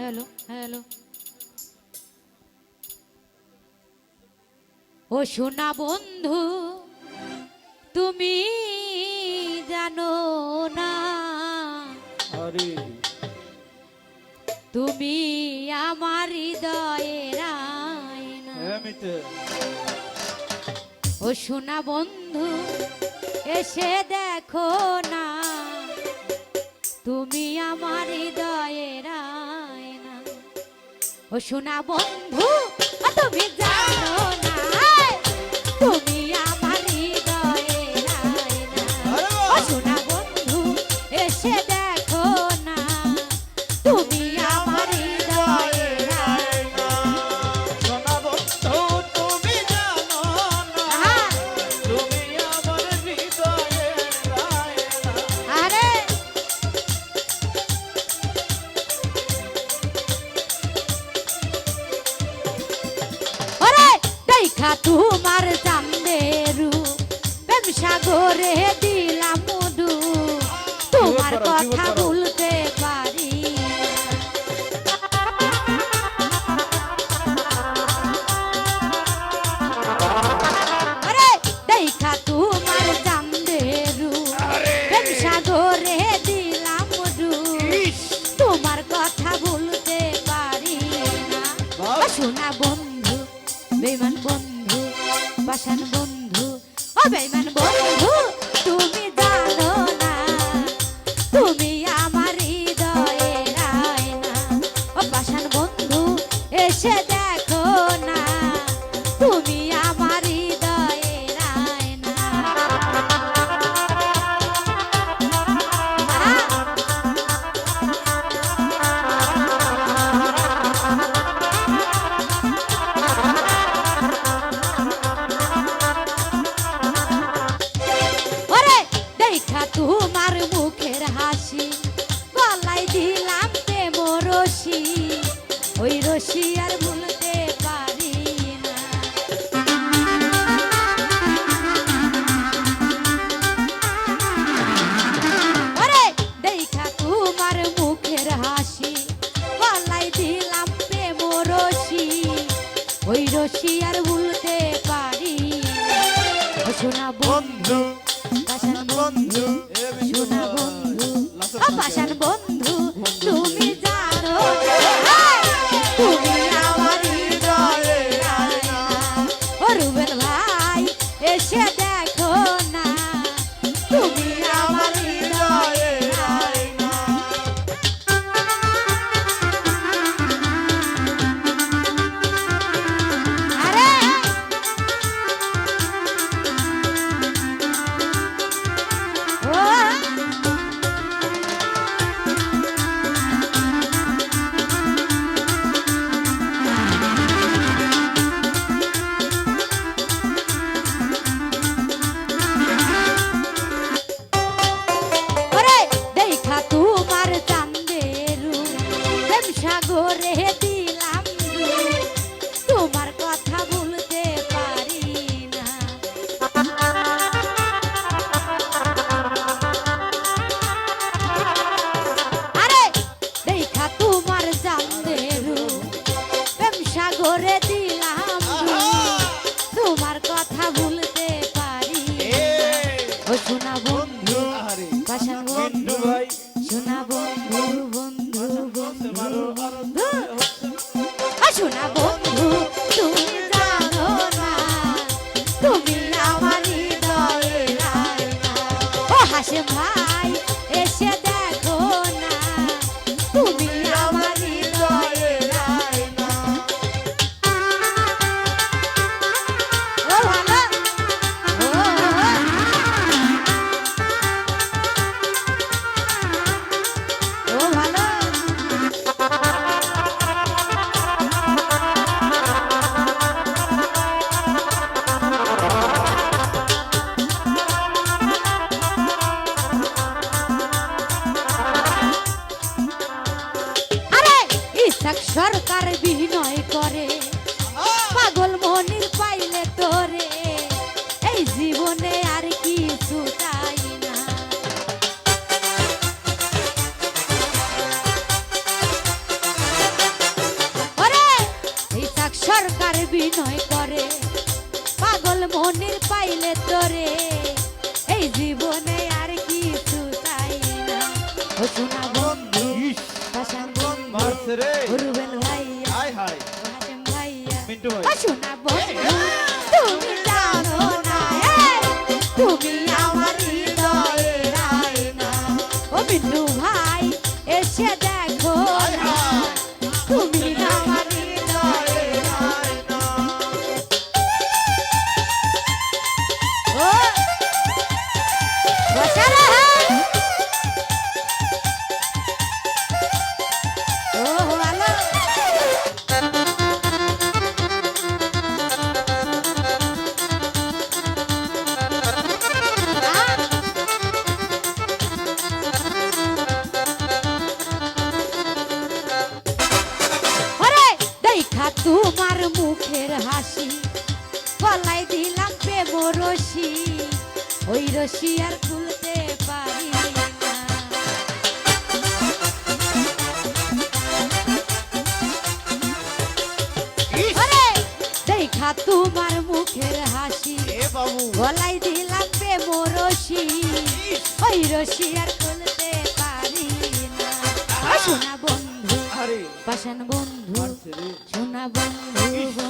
Hello hello ও সোনা বন্ধু তুমি জানো না। আরে। তুমি আমার হৃদয়ের হ্যাঁ ও সোনা বন্ধু এসে দেখো না। তুমি আমার হৃদয়ের ও সোনা বন্ধু দেখা তোমার চান্দেরু প্রেম সাগরে দিলাম মধু। তোমার কথা? ভুলতে পারি দেখা তোমার চান্দেরু প্রেম সাগরে দিলাম মধু। তোমার কথা ভুলতে পারি না। শোনা বন্ধু বেমান বন্ধু। পাশান বন্ধু, ও বেমান বন্ধু, তুমি জানো না, তুমি আমার হৃদয়ের না। ও বন্ধু, এসে দেখো না আর ভুলতে পারি না। ওরে দেখা তোমার মুখের হাসি গলায় দিলাম প্রেম রশি ওই রশি আর ভুলতে পারি শোনা বন্ধু বন্ধু পাশান বন্ধু ভাই, বন্ধু। পাশান বন্ধু। বন্ধু ভাই। শোনা বন্ধু বন্ধু বন্ধু। বন্ধু শোনা বন্ধু তুমি জানো না। তুমি আমার হৃদয়ের ও হাসে ভাই Жаркари শোনা বন্ধু তুমি জানো না তুমি আমার হৃদয়ের আয়না ও বিন্দু গলায় দিলাম প্রেম রশি ওই রশি আর খুলতে পারি দেখা তোমার মুখের হাসি গলায় দিলাম প্রেম রশি ওই রশি আর খুলতে পারি না। শোনা বন্ধু পাশান বন্ধু শোনা বন্ধু